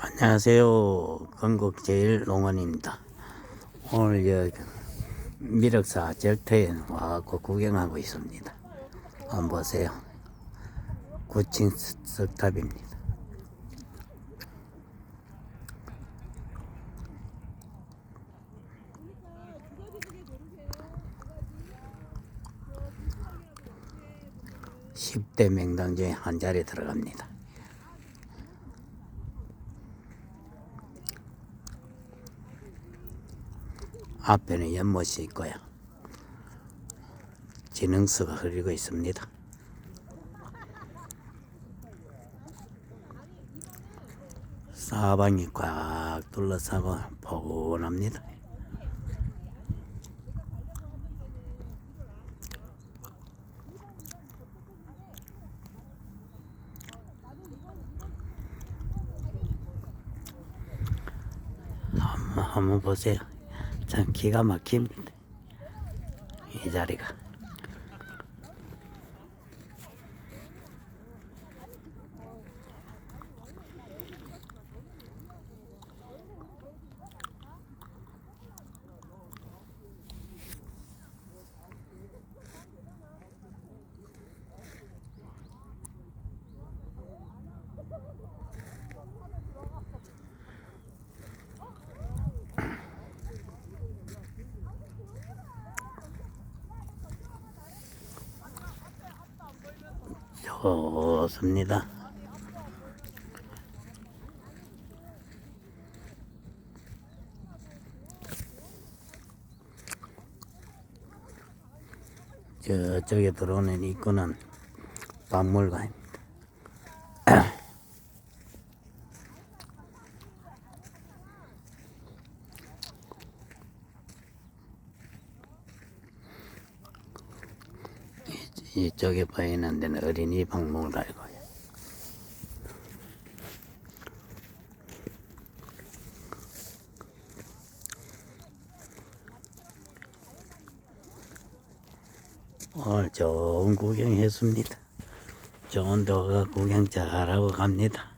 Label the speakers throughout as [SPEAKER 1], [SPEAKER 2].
[SPEAKER 1] 안녕하세요. 건국 제일 농원입니다. 오늘 여 미륵사 절터에 와갖고 구경하고 있습니다. 한번 보세요. 9층 석탑입니다. 십대 명당 중에 한 자리 들어갑니다. 앞에는 연못이 있고요. 진흥수가 흐르고 있습니다. 사방이 꽉 둘러싸고 포근합니다. 한번, 한번 보세요. 참 기가 막힙니다. 이 자리가. 좋습니다. 저쪽에 들어오는 입구는 박물관 이- 이쪽에 보이는 데는 어린이 박물관이고요. 오늘 좋은 구경했습니다. 좋은 도가 구경 잘하고 갑니다.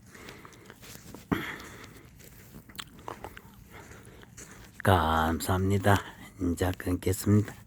[SPEAKER 1] 감사합니다. 이제 끊겠습니다.